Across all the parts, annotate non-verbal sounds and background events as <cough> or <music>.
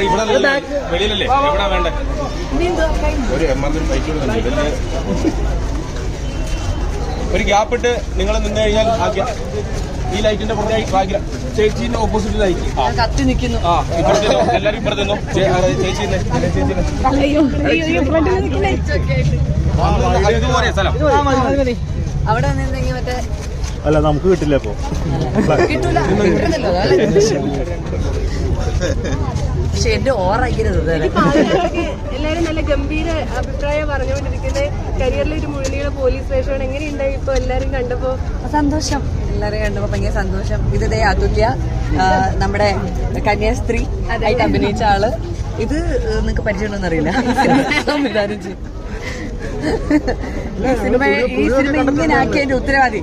ഇവിടെ അല്ലല്ലോ. വെളിയിലല്ലേ? വേണ്ടേ? ഒരു എമ്മർജൻസി ഒരു ഗ്യാപ്പ് ഇട്ട് നിങ്ങൾ നിന്ന് കഴിഞ്ഞാൽ ഈ ലൈറ്റിന്റെ പുറത്തേക്ക് ചേച്ചിന്റെ ഓപ്പോസിറ്റ് ലൈറ്റ് കത്തി നിൽക്കുന്നു ആ ഇപ്പുറത്ത് നിന്നോ. എല്ലാവരും ഇപ്പുറത്ത് നിന്നോ. അവിടെ നിന്നെങ്കിൽ മറ്റേ അല്ല നമുക്ക് കിട്ടില്ല ഇപ്പോ? പക്ഷെ എന്റെ ഓറാക്കരുത് എല്ലാരും നല്ല ഗംഭീര അഭിപ്രായം പറഞ്ഞുകൊണ്ടിരിക്കുന്നത് കരിയറിലെ ഒരു മുഴുനീള പോലീസ് സ്റ്റേഷൻ എങ്ങനെയുണ്ടായി ഇപ്പൊ എല്ലാരും കണ്ടപ്പോ സന്തോഷം എല്ലാരെയും കണ്ടപ്പോ ഭയങ്കര സന്തോഷം ഇത് ദേ അതുല്യ നമ്മുടെ കന്യാസ്ത്രീ ആയിട്ട് അഭിനയിച്ച ആൾ ഇത് നിങ്ങക്ക് പരിചയമുണ്ടെന്ന് അറിയില്ല <laughs> സംവിധാനം ചെയ്യും. ഈ സിനിമ ഈ സിനിമ ഇങ്ങനെ ആക്കിയതിന്റെ ഉത്തരവാദി.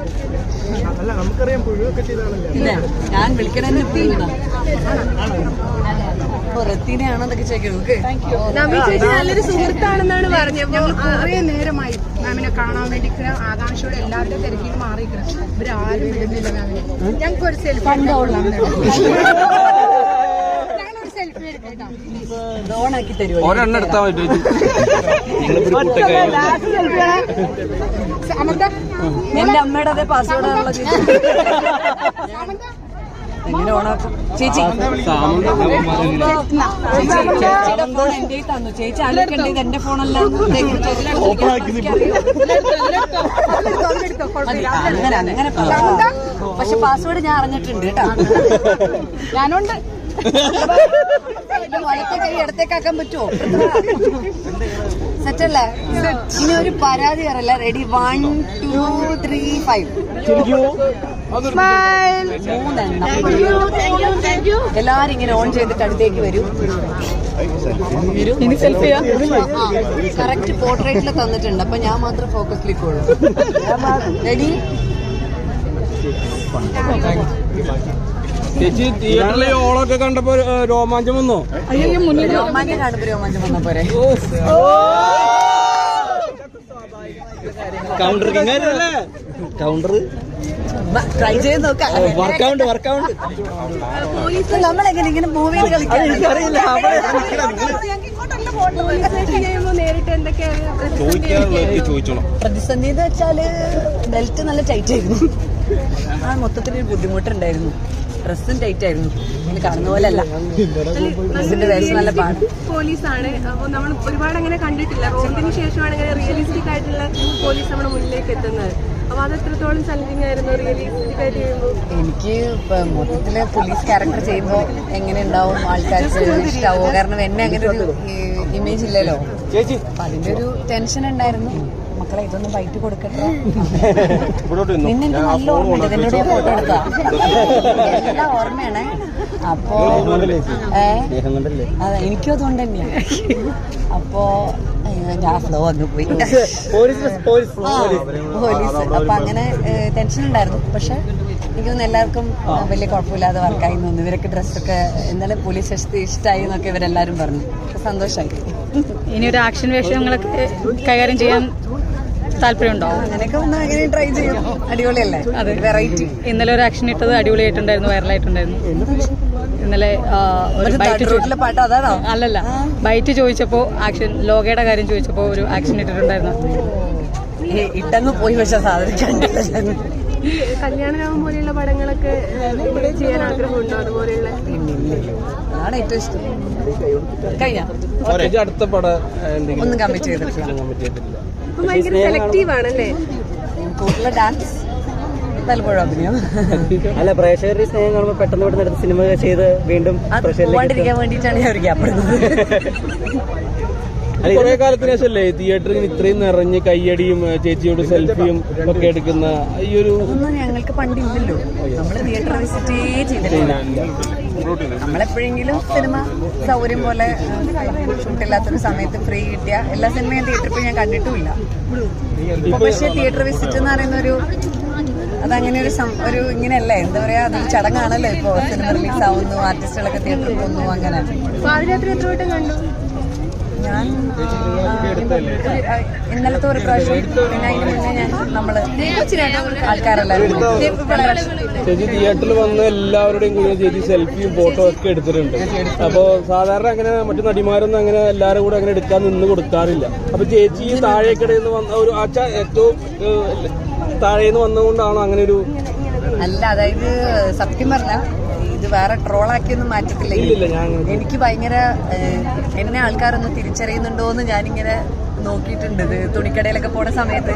അല്ല നമുക്കറിയാം പുഴുവൊക്കെ ചെയ്താണല്ലോ? ഇല്ല ഞാൻ വിളിക്കണമെന്ന് റത്തീനെയാണോ എന്നൊക്കെ ചോദിക്കുന്നത് നല്ലൊരു സുഹൃത്താണെന്നാണ് പറഞ്ഞത്. ഞങ്ങൾ കുറേ നേരമായി മാമിനെ കാണാൻ വേണ്ടി ആകാംക്ഷയോടെ എല്ലാവരുടെ തിരക്കിൽ മാറിയിരിക്കണം ഇവരാരും വിടുന്നില്ല മാമിനെ. ഞങ്ങൾക്ക് ഒരു സെൽഫി ഞങ്ങളൊരു സെൽഫി എടുക്കാം ഓണാക്കി തരുമോ ഒരെണ്ണം എടുത്താൽ മതി. എന്റെ അമ്മയുടെ അതേ പാസ്വേഡ് എങ്ങനെ ഓണാക്കും? ചേച്ചി. ചേച്ചിയുടെ ഫോൺ എന്റെ തന്നു. ചേച്ചി ആലോചിക്കണ്ടേ ഇത് എന്റെ ഫോണല്ല അങ്ങനെ അങ്ങനെ പക്ഷെ പാസ്വേഡ് ഞാൻ അറിഞ്ഞിട്ടുണ്ട് കേട്ടോ. ഞാനുണ്ട്. വലത്തെ ഇടത്തേക്കാക്കാൻ പറ്റുമോ സെറ്റല്ലേ? ഇനി ഒരു പരാതി പറയല്ല? Ready one two three five എല്ലാരും ഇങ്ങനെ ഓൺ ചെയ്തിട്ട് അടുത്തേക്ക് വരും. ഇനി സെൽഫി കറക്റ്റ് പോർട്രേറ്റിൽ തന്നിട്ടുണ്ട്. അപ്പൊ ഞാൻ മാത്രം ഫോക്കസിലേക്ക് ഉള്ളൂ റെഡി ചേച്ചി തിയേറ്ററിൽ ഓളൊക്കെ കണ്ടപ്പോ രോമാഞ്ചം വന്നോ? രോമാഞ്ചം കാണുമ്പോ രോമാഞ്ചം വന്ന പോരെ കൗണ്ടർ കൗണ്ടർ ട്രൈ ചെയ്ത് നോക്കാം. വർക്കൗണ്ട് വർക്കൗണ്ട് നമ്മളെങ്ങനെ ഇങ്ങനെ പ്രതിസന്ധി എന്ന് വെച്ചാൽ ബെൽറ്റ് നല്ല ടൈറ്റ് ആയിരുന്നു. ആ മൊത്തത്തിലൊരു ബുദ്ധിമുട്ടുണ്ടായിരുന്നു. ഡ്രസ്സും ടൈറ്റ് ആയിരുന്നു. ഇങ്ങനെ കാണുന്ന പോലെ അല്ല ഡ്രസ്സിന്റെ വേഷം നല്ല പാട്. പോലീസാണ്. അപ്പോൾ നമ്മൾ ഒരുപാട് അങ്ങനെ കണ്ടിട്ടില്ല. റോഡിന് ശേഷമാണ് അങ്ങനെ റിയലിസ്റ്റിക് ആയിട്ടുള്ള പോലീസ് നമ്മുടെ മുന്നിലേക്ക് എത്തുന്നത്. അപ്പോൾ അത് എത്രത്തോളം ചലഞ്ചിങ് ആയിരുന്നു റിയലിസ്റ്റിക് ആയിട്ട് ചെയ്യുമ്പോൾ? എനിക്ക് ഇപ്പൊ മൊത്തത്തിൽ പോലീസ് ക്യാരക്ടർ ചെയ്യുമ്പോൾ എങ്ങനെ ഉണ്ടാവും ആൾക്കാർക്ക് ഇഷ്ടാവോ? കാരണം എന്നെ അങ്ങനെ ഒരു ഇമേജ് ഇല്ലല്ലോ. അതിന്റെ ഒരു ടെൻഷൻ ഉണ്ടായിരുന്നു. മക്കളെ ഇതൊന്നും വൈറ്റ് കൊടുക്കട്ടെ ഇവിടോട്ട് നിന്നോ. എനിക്ക് നല്ല ഓർമ്മയുണ്ട്. എന്നോട് ഫോട്ടോ എടുക്കാം എല്ലാം ഓർമ്മയാണ്. അപ്പോ അതെ എനിക്കും അതുകൊണ്ട് തന്നെയാണ് അപ്പോ ഞാൻ ഫ്ലോ അങ്ങ് പോയി. പോലീസ് അപ്പൊ അങ്ങനെ ടെൻഷൻ ഉണ്ടായിരുന്നു. പക്ഷെ എനിക്ക് തോന്നുന്നു എല്ലാവർക്കും വലിയ കുഴപ്പമില്ലാതെ വർക്കായി തോന്നുന്നു ഇവരൊക്കെ ഡ്രസ്സൊക്കെ എന്നാലും പോലീസ് സ്റ്റേഷത്തിൽ ഇഷ്ടമായി എന്നൊക്കെ ഇവരെല്ലാരും പറഞ്ഞു. സന്തോഷമായി ഇനി ഒരു ആക്ഷൻ വേഷങ്ങളൊക്കെ കൈകാര്യം ചെയ്യാൻ താല്പര്യമുണ്ടോ അങ്ങനെയൊക്കെ ഒന്ന് അങ്ങനെ ട്രൈ ചെയ്യും. അടിപൊളിയല്ലേ? അതെ. വെറൈറ്റി ഇന്നലെ ഒരു ആക്ഷൻ ഇട്ടത് അടിപൊളിയായിട്ടുണ്ടായിരുന്നു വൈറലായിട്ടുണ്ടായിരുന്നു ഇന്നലെ ഒരു ബൈറ്റ് റോഡിലെ പാട്ട് അതാണോ? അല്ലല്ല. ബൈറ്റ് ചോദിച്ചപ്പോ ആക്ഷൻ ലോകയുടെ കാര്യം ചോദിച്ചപ്പോ ഒരു ആക്ഷൻ ഇട്ടിട്ടുണ്ടായിരുന്നു. ഏ, ഇട്ടങ്ങ് പോയി പക്ഷെ സാധനം കണ്ടില്ല ഞാൻ. പോലെയുള്ള പടങ്ങളൊക്കെ ചെയ്യാൻ ആഗ്രഹമുണ്ടോ അതുപോലെയുള്ള? അതാണ് ഏറ്റവും ഇഷ്ടം. കഴിഞ്ഞ? അടുത്ത പടം ഒന്നും കമ്മിറ്റ് ചെയ്തിട്ടില്ല. കമ്മിറ്റ് ചെയ്തിട്ടില്ല. അപ്പൊ ഭയങ്കര സെലക്റ്റീവ് ആണല്ലേ? കൂടുതൽ ഡാൻസ് പലപ്പോഴും അഭിനയം. അല്ല പ്രേക്ഷകരുടെ സ്നേഹം കാണുമ്പോൾ പെട്ടെന്ന് പെട്ടെന്ന് എടുത്ത് സിനിമ ചെയ്ത് വീണ്ടും വേണ്ടിയിട്ടാണ് ഞാൻ ഒരു കുറെ കാലത്തിന് ശേഷമല്ലേ തിയേറ്ററിൽ ഇത്രയും നിറഞ്ഞ് കയ്യടിയും ചേച്ചിയോട് സെൽഫിയും ഒക്കെ എടുക്കുന്ന ഈ ഒരു ഞങ്ങൾക്ക് പണ്ടില്ലല്ലോ. നമ്മൾ തിയേറ്റർ വിസിറ്റേ ചെയ്തിട്ടില്ല. നമ്മളെപ്പോഴെങ്കിലും സിനിമ സൗകര്യം പോലെ ഷൂട്ടില്ലാത്തൊരു സമയത്ത് ഫ്രീ കിട്ടിയ എല്ലാ സിനിമയും തിയേറ്ററിൽ പോയി ഞാൻ കണ്ടിട്ടുമില്ല. ഇപ്പൊ പക്ഷേ തിയേറ്റർ വിസിറ്റ് എന്ന് പറയുന്ന ഒരു അതങ്ങനെ ഒരു ഒരു ഇങ്ങനെയല്ലേ? എന്താ പറയാ അതൊരു ചടങ്ങാണല്ലോ ഇപ്പൊ. സിനിമ റിലീസ് ആവുന്നു ആർട്ടിസ്റ്റുകളൊക്കെ തിയേറ്ററിൽ പോകുന്നു അങ്ങനെ. പാതിരാത്രി എത്ര വട്ടം കണ്ടു? ഞാൻ ഇന്നലത്തെ ഒരു പ്രാവശ്യം പിന്നെ അതിന് മുന്നേ ഞാൻ നമ്മൾ ആൾക്കാരല്ലായിരുന്നു തിയേറ്ററിൽ വന്ന് എല്ലാവരുടെയും കൂടെ ചേച്ചി സെൽഫിയും ഫോട്ടോ ഒക്കെ എടുത്തിട്ടുണ്ട്. അപ്പോ സാധാരണ അങ്ങനെ മറ്റു നടിമാരൊന്നും അങ്ങനെ എല്ലാവരും കൂടെ അങ്ങനെ എടുക്കാൻ നിന്ന് കൊടുക്കാറില്ല. അപ്പൊ ചേച്ചി ഈ താഴേക്കിടയിൽ നിന്ന് വന്ന ഒരു അച്ഛ ഏറ്റവും താഴേന്ന് വന്നതുകൊണ്ടാണോ അങ്ങനെ ഒരു അല്ല അതായത് സത്യം പറഞ്ഞ ഇത് വേറെ ട്രോളാക്കിയൊന്നും മാറ്റത്തില്ല. എനിക്ക് ഭയങ്കര എന്നെ ആൾക്കാരൊന്ന് തിരിച്ചറിയുന്നുണ്ടോ എന്ന് ഞാനിങ്ങനെ നോക്കിയിട്ടുണ്ട്. ഇത് തുണിക്കടയിലൊക്കെ പോണ സമയത്ത്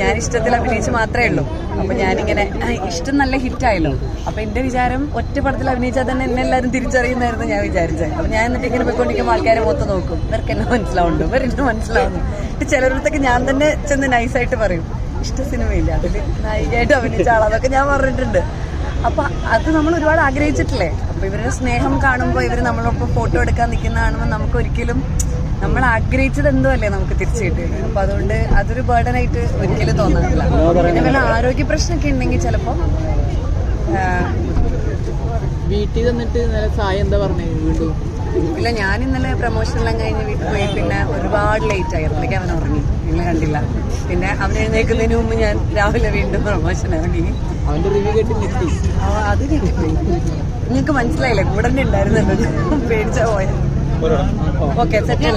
ഞാൻ ഇഷ്ടത്തിൽ അഭിനയിച്ച് മാത്രമേ ഉള്ളൂ. അപ്പൊ ഞാനിങ്ങനെ ഇഷ്ടം നല്ല ഹിറ്റായല്ലോ അപ്പൊ എന്റെ വിചാരം ഒറ്റ പടത്തിൽ അഭിനയിച്ചാൽ തന്നെ എന്നെ എല്ലാവരും തിരിച്ചറിയുന്നായിരുന്നു ഞാൻ വിചാരിച്ചത്. അപ്പൊ ഞാൻ എന്നിട്ട് ഇങ്ങനെ പോയിക്കൊണ്ടിരിക്കുമ്പോൾ ആൾക്കാരെ മൊത്തം നോക്കും. ഇവർക്ക് എന്നെ മനസ്സിലാവുന്നുണ്ട്? ഇവർ എന്നെ മനസ്സിലാവുന്നു എന്നിട്ട് ചിലരിടത്തൊക്കെ ഞാൻ തന്നെ ചെന്ന് നൈസായിട്ട് പറയും. ഇഷ്ട സിനിമയില്ല അതിൽ നായികയായിട്ട് അഭിനയിച്ച ആളാന്നൊക്കെ ഞാൻ പറഞ്ഞിട്ടുണ്ട്. അപ്പൊ അത് നമ്മൾ ഒരുപാട് ആഗ്രഹിച്ചിട്ടില്ലേ? അപ്പൊ ഇവരുടെ സ്നേഹം കാണുമ്പോൾ ഇവർ നമ്മളൊപ്പം ഫോട്ടോ എടുക്കാൻ നിൽക്കുന്ന കാണുമ്പോൾ നമുക്ക് ഒരിക്കലും നമ്മൾ ആഗ്രഹിച്ചത് എന്തോ അല്ലേ നമുക്ക് തിരിച്ചു കിട്ടിയത്. അപ്പൊ അതുകൊണ്ട് അതൊരു ബേർഡനായിട്ട് ഒരിക്കലും തോന്നാറില്ല. പിന്നെ വല്ല ആരോഗ്യ പ്രശ്നമൊക്കെ ഉണ്ടെങ്കിൽ ചിലപ്പോ വീട്ടിൽ വന്നിട്ട് നല്ല സായ എന്താ പറഞ്ഞു? വീണ്ടും ഇല്ല ഞാൻ ഇന്നലെ പ്രൊമോഷനെല്ലാം കഴിഞ്ഞ് വീട്ടിൽ പോയി. പിന്നെ ഒരുപാട് ലേറ്റ് ആയി. അപ്പോഴേക്ക് അവൻ ഉറങ്ങി. നിങ്ങൾ കണ്ടില്ല. പിന്നെ അവൻ എഴുന്നേൽക്കുന്നതിന് മുമ്പ് ഞാൻ രാവിലെ വീണ്ടും പ്രൊമോഷൻ ഇറങ്ങി. അത് ഞെട്ടിപ്പോയി നിങ്ങൾക്ക് മനസ്സിലായില്ലേ? കൂടെ തന്നെ ഉണ്ടായിരുന്നല്ലോ. പേടിച്ച പോയ ഓക്കെ സെറ്റ്